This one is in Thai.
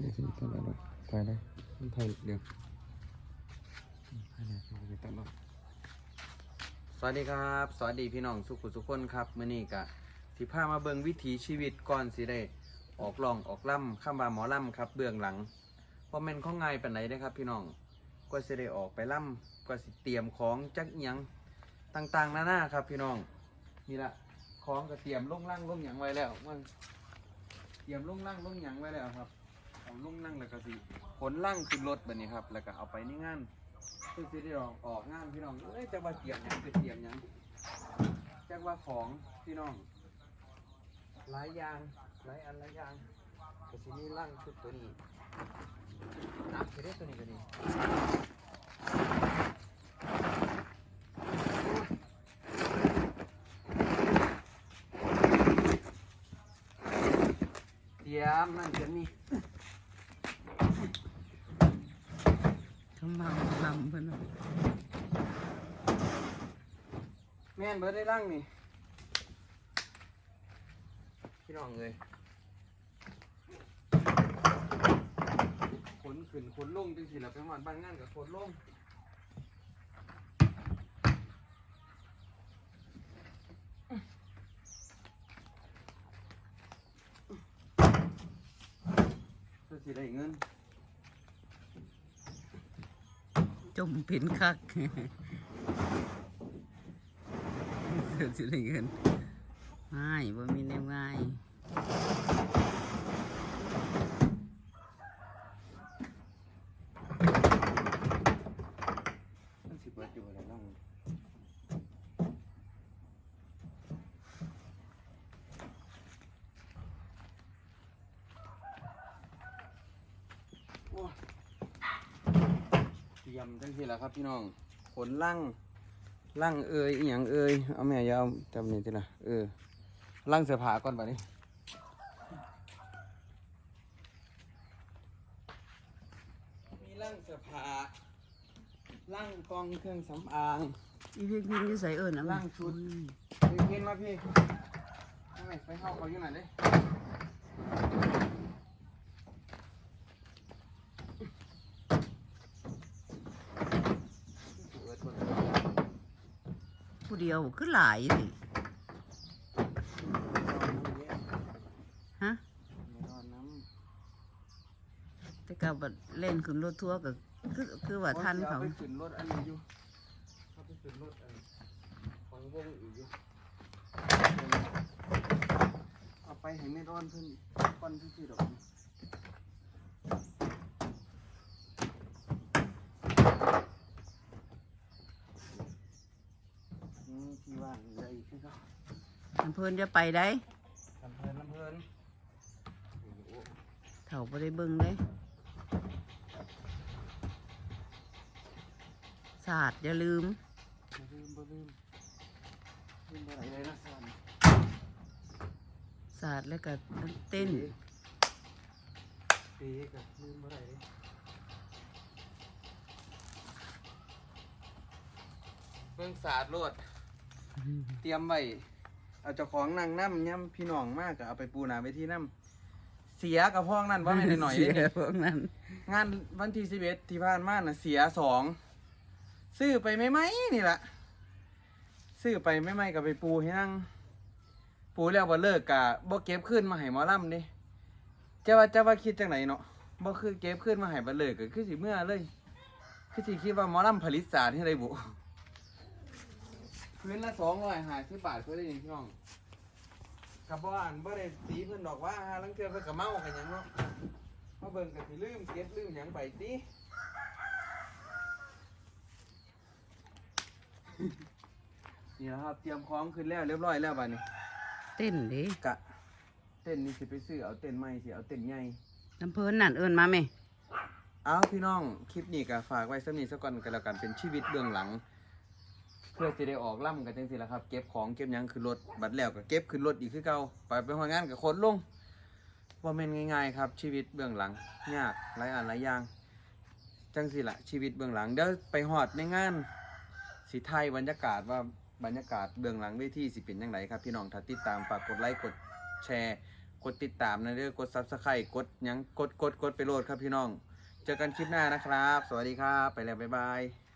นี่สิตัดแล้วถ่ายได้มันถ่ายเดียวถ่ายได้สิตัดแล้วสวัสดีครับ สวัสดีพี่น้องสุขุสุขคนครับมื้อนี้กะสิพามาเบิ่งวิถีชีวิตก่อนสิได้ออกร้องออกล่ำคำว่าหมอล่ำครับ เบื้องหลังเพราะม่นข้องง่ายปานใดเด้ครับ พี่น้องก็สิได้ออกไปล่ำก็สิเตรียมของจักยังต่างๆนานาครับ พี่น้องนี่ละของก็เตรียมลงล่างลงหยังไว้แล้วมันเตรียมลุ่งล่างลุ่งหยังไว้แล้วครับ เอาลุ่งนั่งแล้วก็สิขนล่างขึ้นรถแบบนี้ครับ แล้วก็เอาไปนี่งานเพื่อสิได้ออกออกงานพี่น้องเอ้ยจะว่าเตรียมหยังจะเตรียมหยังจะว่าของพี่น้องหลายอย่างหลายอันหลายอย่างก็สิมีล่างชุดตัวนี้นับไปได้ตัวนี้ก็ดีเตรียมนั่นเดี๋ยวนี้ มาลำเพิ่นว่าแม่นเบิดได้ร่างนี่พี่น้องเลยขนขึ้นขนลงจังสิเราไปหอดบ้านงานกับขนลงเพื่อสิได้เงิน จมเป็นคักเดี๋ยวสิได้เงินง่ายบ่มีแนวง่าย มันสิเบิดอยู่อะไรบ้างโอ้ยเตรี ยมจังสิแหละครับพี่น้องขนล่างล่างเอ่ยอหย่างเอ่ยเอาแม่อยาวจำนี่ทีละเออล่างเสื้อผ้าก่อนบัดนี้มีล่างเสื้อผ้าล่างกองเครื่องสำอางอีเพิ่นกินอยู่ใส่เอิ้นน่ะล่างชุดไปกินมาพี่ทำไมไปเข้าเขาอยู่ไหนเลย ผู้เดียวคือหลายสิฮะแต่ก็บเล่นขึ้นรถทัวร์ก็คือคือว่าทันเขาไปขึ้นรถอันนี้อยู่เขาไปขึ้นรถอันของวงอีกอยู่เอาไปให้ไม่ร้อนเพิ่นก้อนที่สี่ดอกนี้นี่ที่ว่างเหลืออีกคือเขา อำเพิ่นจะไปได้ลำเพลินลำเพลินโอ้โหเฒ่าบ่ได้เบิ่งเลยศาสตร์อย่าลืมบ่ลืมบ่ลืมลืมบ่ไหลเลยนะสันศาสตร์แล้วก็เต้นปีกับลืมบ่ไหลเลยเบิ่งศาสตร์โลดเตรียมไว้ เอาเจ้าของนั่งน้ำย่ำพี่น้องมากก็เอาไปปูหนาไปที่น้ำเสียกับพ้องนั่นว่าไม่นหน่อยๆเสีเด้ยพวกนั้น งานวันที่สิบเอ็ดที่ผ่านมาน่ะเสียสองซื้อไปไม่ไหมนี่แหละซื้อไปไม่ไหมกับไปปูให้นั่งปูแล้วว่าเลิกกะบ่เก็บขึ้นมาให้หมอลำดิจะว่าจะว่าคิดจังไหนเนาะบ่คือเก็บขึ้นมาให้บ่เลิกก็คือสิเมื่อเลยคือสิคิดว่าหมอลำผลิตสารให้ได้บุ พื้นละสองร้อยห้าสิบบาทเพื่อได้ยินพี่น้องกับบ่อ่านบ่ได้ตีเพิ่นดอกว่าหาลังเทื่อเพิ่นก็เมากันหยังเนาะมาเบิ่งกันสิลืมเก็บลืมหยังไปตินี่แหละครับเตรียมของขึ้นแล้วเรียบร้อยแล้วบัดนี้เต้นเดิกะ เต้นนี่สิไปซื้อเอาเต้นใหม่สิเอาเต้นใหญ่ น้ำเพิ่นนั่นเอิ้นมาไหม เอาพี่น้อง คลิปนี้ก็ฝากไว้สำนี้สักก่อนกันแล้วกันเป็นชีวิตเบื้องหลังเพื่อสิได้ออกล่ำกันจังสิละครับ เก็บของเก็บหยังขึ้นรถบัดแล้วก็เก็บขึ้นรถอีกคือเก่าไปไปหองานกับคนลงว่าแม่นง่ายๆครับ ชีวิตเบื้องหลังยากหลายอันหลายอย่างจังสิละชีวิตเบื้องหลังเดี๋ยวไปหอดในงานสีไทยบรรยากาศว่าบรรยากาศเบื้องหลังเวทีสิเป็นยังไงครับ พี่น้องถ้าติดตามฝากกดไลค์กดแชร์กดติดตามนะเด้อกดซับสไครต์กดยังกดกดกดไปโหลดครับพี่น้อง เจอกันคลิปหน้านะครับ สวัสดีครับ ไปแล้วบ๊ายบาย